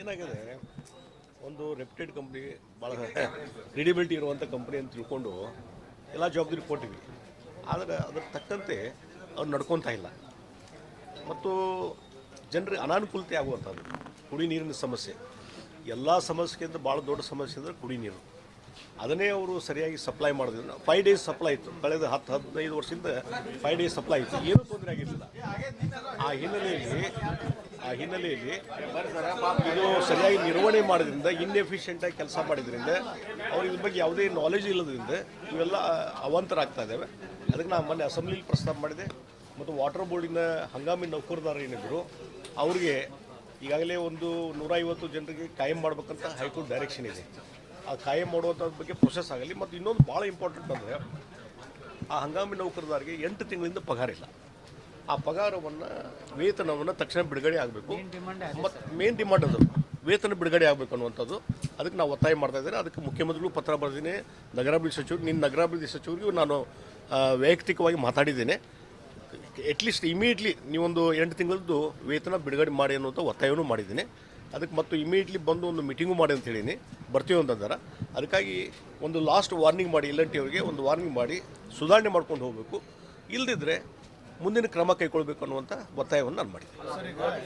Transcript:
ಏನಾಗಿದೆ? ಒಂದು reputed company ಭಾಳ ಕ್ರೆಡಿಬಿಲಿಟಿ ಇರುವಂಥ ಕಂಪ್ನಿ ಅಂತ ತಿಳ್ಕೊಂಡು ಎಲ್ಲ ಜವಾಬ್ದಾರಿ ಕೊಟ್ಟಿವಿ. ಆದರೆ ಅದ್ರ ತಕ್ಕಂತೆ ಅವ್ರು ನಡ್ಕೊತಾ ಇಲ್ಲ. ಮತ್ತು ಜನರಿಗೆ ಅನಾನುಕೂಲತೆ ಆಗುವಂಥದ್ದು ಕುಡಿ ನೀರಿನ ಸಮಸ್ಯೆ. ಎಲ್ಲ ಸಮಸ್ಯೆಗಿಂತ ಭಾಳ ದೊಡ್ಡ ಸಮಸ್ಯೆ ಅಂದರೆ ಕುಡಿ ನೀರು. ಅದನ್ನೇ ಅವರು ಸರಿಯಾಗಿ ಸಪ್ಲೈ ಮಾಡಿದ್ರು ಫೈವ್ ಡೇಸ್ ಸಪ್ಲೈ ಇತ್ತು. ಕಳೆದ ಹತ್ತು, ಹದಿನೈದು ವರ್ಷದಿಂದ ಫೈವ್ ಡೇಸ್ ಸಪ್ಲೈ ಇತ್ತು. ಏನೂ ತೊಂದರೆ ಆಗಿರಲಿಲ್ಲ. ಆ ಹಿನ್ನೆಲೆಯಲ್ಲಿ ಆ ಹಿನ್ನೆಲೆಯಲ್ಲಿ ಇದು ಸರಿಯಾಗಿ ನಿರ್ವಹಣೆ ಮಾಡೋದ್ರಿಂದ ಇನ್ಎಫಿಷಿಯೆಂಟಾಗಿ ಕೆಲಸ ಮಾಡಿದ್ರಿಂದ ಅವ್ರಿಗೆ ಇದ್ರ ಬಗ್ಗೆ ಯಾವುದೇ ನಾಲೆಜ್ ಇಲ್ಲದ್ರಿಂದ ಇವೆಲ್ಲ ಅವಾಂತರ ಇದ್ದಾವೆ ಅದಕ್ಕೆ ನಾನು ಮೊನ್ನೆ ಅಸೆಂಬ್ಲಿಲಿ ಪ್ರಸ್ತಾಪ ಮಾಡಿದೆ. ಮತ್ತು ವಾಟರ್ ಬೋರ್ಡಿನ ಹಂಗಾಮಿ ನೌಕರದಾರ ಏನಿದ್ರು, ಅವ್ರಿಗೆ ಈಗಾಗಲೇ ಒಂದು ನೂರೈವತ್ತು ಜನರಿಗೆ ಕಾಯಂ ಮಾಡ್ಬೇಕಂತ ಹೈಕೋರ್ಟ್ ಡೈರೆಕ್ಷನ್ ಇದೆ. ಆ ಕಾಯಂ ಮಾಡುವಂಥದ್ರ ಬಗ್ಗೆ ಪ್ರೊಸೆಸ್ ಆಗಲಿ. ಮತ್ತು ಇನ್ನೊಂದು ಭಾಳ ಇಂಪಾರ್ಟೆಂಟ್ ಅಂದರೆ, ಆ ಹಂಗಾಮಿ ನೌಕರದಾರರಿಗೆ ಎಂಟು ತಿಂಗಳಿಂದ ಪಗಾರ ಇಲ್ಲ. ಆ ಪಗಾರವನ್ನು ವೇತನವನ್ನು ತಕ್ಷಣ ಬಿಡುಗಡೆ ಆಗಬೇಕು. ಮತ್ತು ಮೇನ್ ಡಿಮಾಂಡ್ ಅದು. ವೇತನ ಬಿಡುಗಡೆ ಆಗಬೇಕು ಅನ್ನುವಂಥದ್ದು. ಅದಕ್ಕೆ ನಾವು ಒತ್ತಾಯ ಮಾಡ್ತಾ ಇದ್ದೇನೆ. ಅದಕ್ಕೆ ಮುಖ್ಯಮಂತ್ರಿಗಳು ಪತ್ರ ಬರೆದಿನಿ ನಗರಾಭಿವೃದ್ಧಿ ಸಚಿವರು ನಿನ್ನ ನಗರಾಭಿವೃದ್ಧಿ ಸಚಿವರಿಗೂ ನಾನು ವೈಯಕ್ತಿಕವಾಗಿ ಮಾತಾಡಿದ್ದೇನೆ. ಅಟ್ಲೀಸ್ಟ್ ಇಮಿಡಿಯೇಟ್ಲಿ ನೀವೊಂದು ಎಂಟು ತಿಂಗಳದ್ದು ವೇತನ ಬಿಡುಗಡೆ ಮಾಡಿ ಅನ್ನುವಂಥ ಒತ್ತಾಯವನ್ನು ಮಾಡಿದ್ದೀನಿ. ಅದಕ್ಕೆ ಮತ್ತು ಇಮಿಡಿಯೇಟ್ಲಿ ಬಂದು ಒಂದು ಮೀಟಿಂಗು ಮಾಡಿ ಅಂತ ಹೇಳೀನಿ ಬರ್ತೀವಿ ಅಂತಂದಾರ. ಅದಕ್ಕಾಗಿ ಒಂದು ಲಾಸ್ಟ್ ವಾರ್ನಿಂಗ್ ಮಾಡಿ ಎಲ್ ಎನ್ ಟಿ ಅವರಿಗೆ ಒಂದು ವಾರ್ನಿಂಗ್ ಮಾಡಿ ಸುಧಾರಣೆ ಮಾಡ್ಕೊಂಡು ಹೋಗಬೇಕು. ಇಲ್ಲದಿದ್ದರೆ ಮುಂದಿನ ಕ್ರಮ ಕೈಗೊಳ್ಬೇಕು ಅನ್ನುವಂಥ ಒತ್ತಾಯವನ್ನು ನಾನು ಮಾಡಿದ್ದೀನಿ